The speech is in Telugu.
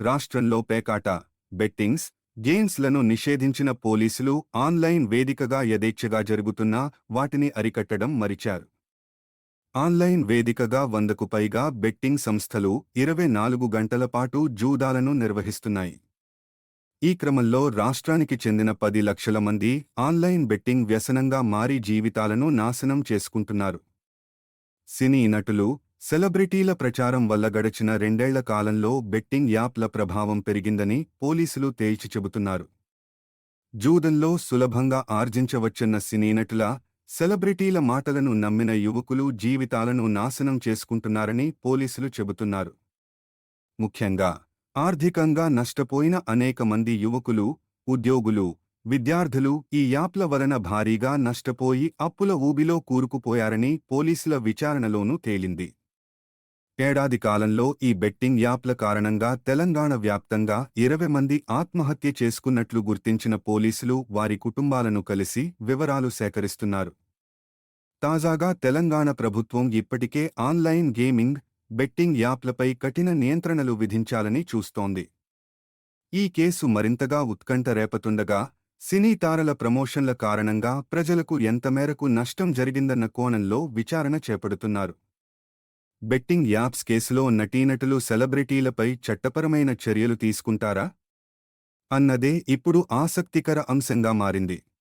రాష్ట్రంలో పేకాట బెట్టింగ్స్ గేమ్స్లను నిషేధించిన పోలీసులు ఆన్లైన్ వేదికగా యథేచ్ఛగా జరుగుతున్నా వాటిని అరికట్టడం మరిచారు. ఆన్లైన్ వేదికగా వందకు పైగా బెట్టింగ్ సంస్థలు ఇరవై నాలుగు గంటల పాటు జూదాలను నిర్వహిస్తున్నాయి. ఈ క్రమంలో రాష్ట్రానికి చెందిన పది లక్షల మంది ఆన్లైన్ బెట్టింగ్ వ్యసనంగా మారి జీవితాలను నాశనం చేసుకుంటున్నారు. సినీ నటులు సెలబ్రిటీల ప్రచారం వల్ల గడచిన రెండేళ్ళ కాలంలో బెట్టింగ్ యాప్ల ప్రభావం పెరిగిందని పోలీసులు తేల్చి చెబుతున్నారు. జూదంలో సులభంగా ఆర్జించవచ్చన్న సినీనటుల సెలబ్రిటీల మాటలను నమ్మిన యువకులు జీవితాలను నాశనం చేసుకుంటున్నారని పోలీసులు చెబుతున్నారు. ముఖ్యంగా ఆర్థికంగా నష్టపోయిన అనేక మంది యువకులు ఉద్యోగులు విద్యార్థులు ఈ యాప్ల వలన భారీగా నష్టపోయి అప్పుల ఊబిలో కూరుకుపోయారని పోలీసుల విచారణలోనూ తేలింది. ఏడాది కాలంలో ఈ బెట్టింగ్ యాప్ల కారణంగా తెలంగాణ వ్యాప్తంగా ఇరవై మంది ఆత్మహత్య చేసుకున్నట్లు గుర్తించిన పోలీసులు వారి కుటుంబాలను కలిసి వివరాలు సేకరిస్తున్నారు. తాజాగా తెలంగాణ ప్రభుత్వం ఇప్పటికే ఆన్లైన్ గేమింగ్ బెట్టింగ్ యాప్లపై కఠిన నియంత్రణలు విధించాలని చూస్తోంది. ఈ కేసు మరింతగా ఉత్కంఠ రేపతుండగా సినీ తారల ప్రమోషన్ల కారణంగా ప్రజలకు ఎంతమేరకు నష్టం జరిగిందన్న కోణంలో విచారణ చేపడుతున్నారు. బెట్టింగ్ యాప్స్ కేసులో నటీనటులు సెలబ్రిటీలపై చట్టపరమైన చర్యలు తీసుకుంటారా? అన్నదే ఇప్పుడు ఆసక్తికర అంశంగా మారింది.